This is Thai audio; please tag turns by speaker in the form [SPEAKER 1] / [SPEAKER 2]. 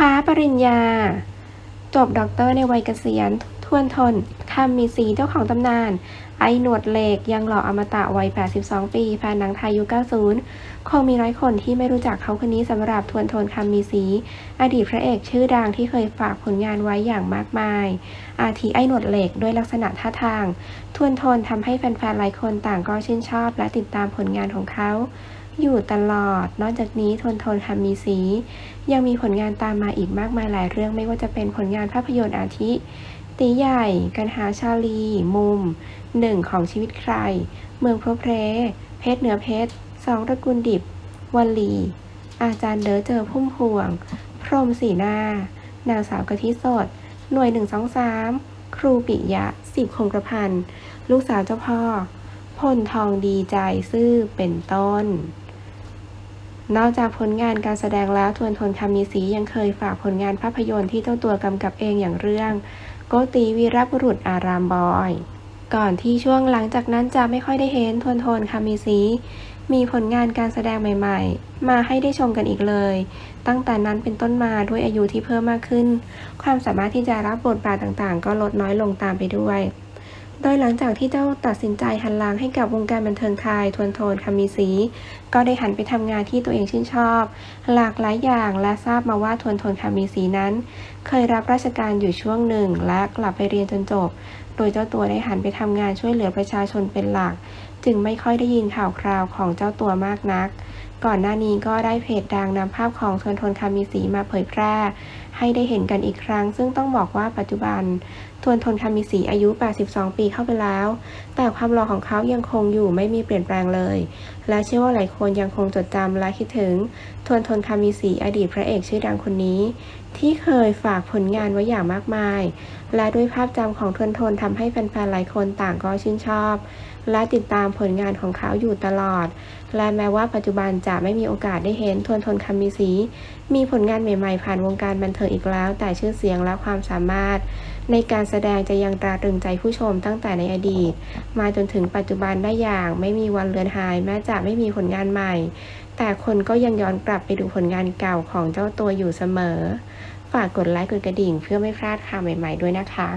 [SPEAKER 1] ว้าปริญญา จบด็อกเตอร์ในวัยเกษียณทวนทนคำมีสีเจ้าของตำนาน ไอหนวดเหล็กยังหล่ออมตะวัย 82 ปีแฟนหนังไทยยุค 90 คงมีน้อยคนที่ไม่รู้จักเขาคนนี้สำหรับทวนทนคำมีสี อดีตพระเอกชื่อดังที่เคยฝากผลงานไว้อย่างมากมาย อาทิไอหนวดเหล็กด้วยลักษณะท่าทาง ทวนทนทำให้แฟนๆหลายคนต่างก็ชื่นชอบและติดตามผลงานของเขา อยู่ตลอด นอกจากนี้ทวนทนคำมีสี ยังมีผลงานตามมาอีกมากมายหลายเรื่องไม่ว่าจะเป็นผลงานภาพยนตร์อาทิ ตีใหญ่ กันหาชาลี มุมหนึ่งของชีวิตใคร เมืองพระเพรเพชรเหนือเพชรสองตระกูลดิบวันลี อาจารย์เดอเจอพุ่มพวง พรมสีหน้า นางสาวกะทิสด หน่วยหนึ่งสองสามครูปิยะสิบคงกระพัน ลูกสาวเจ้าพ่อพลทองดีใจซื่อเป็นต้น นอกจากผลงานการแสดงแล้วทวนทนคำมีสียังเคยฝากผลงานภาพยนตร์ที่เจ้าตัวกำกับเองอย่างเรื่อง โกตีวีรบุรุษอารามบอย ก่อนที่ช่วงหลังจากนั้นจะไม่ค่อยได้เห็นทวนทนคำมีสีมีผลงานการแสดงใหม่ๆ มาให้ได้ชมกันอีกเลย ตั้งแต่นั้นเป็นต้นมาด้วยอายุที่เพิ่มมากขึ้น ความสามารถที่จะรับบทบาทต่างๆ ก็ลดน้อยลงตามไปด้วย โดยหลังจากที่เจ้าตัดสินใจหันหลังให้กับวงการบันเทิงไทยทวนโทนคามีสีก็ได้หันไปทำงานที่ตัวเองชื่นชอบ หลากหลายอย่างและทราบมาว่าทวนโทนคามีสีนั้นเคยรับราชการอยู่ช่วงหนึ่ง และกลับไปเรียนจนจบ โดยเจ้าตัวได้หันไปทำงานช่วยเหลือประชาชนเป็นหลัก จึงไม่ค่อยได้ยินข่าวคราวของเจ้าตัวมากนัก ก่อนหน้านี้ก็ได้เพจดังนำภาพของทวนทนคำมีสีมาเผยแพร่ ให้ได้เห็นกันอีกครั้ง ซึ่งต้องบอกว่าปัจจุบันทวนทนคำมีสีอายุ 82 ปีเข้าไปแล้ว แต่ความหล่อของเขายังคงอยู่ไม่มีเปลี่ยนแปลงเลย และเชื่อว่าหลายคนยังคงจดจำและคิดถึง ทวนทนคำมีสีอดีตพระเอกชื่อดังคนนี้ที่เคยฝากผลงานไว้อย่างมากมาย และด้วยภาพจำของทวนทนทำให้แฟนๆหลายคนต่างก็ชื่นชอบ และติดตามผลงานของเขาอยู่ตลอด และแม้ว่าปัจจุบันจะไม่มีโอกาสได้เห็นทวนทนคำมีสี มีผลงานใหม่ๆ ผ่านวงการบันเทิงอีกแล้ว แต่ชื่อเสียงและความสามารถ ในการแสดงจะยังตราตรึงใจผู้ชมตั้งแต่ในอดีต มาจนถึงปัจจุบันได้อย่างไม่มีวันเลือนหาย แม้จะไม่มีผลงานใหม่ แต่คนก็ยังย้อนกลับไปดูผลงานเก่าของเจ้าตัวอยู่เสมอ ฝากกดไลค์กดกระดิ่งเพื่อไม่พลาดข่าวใหม่ ๆ ด้วยนะคะ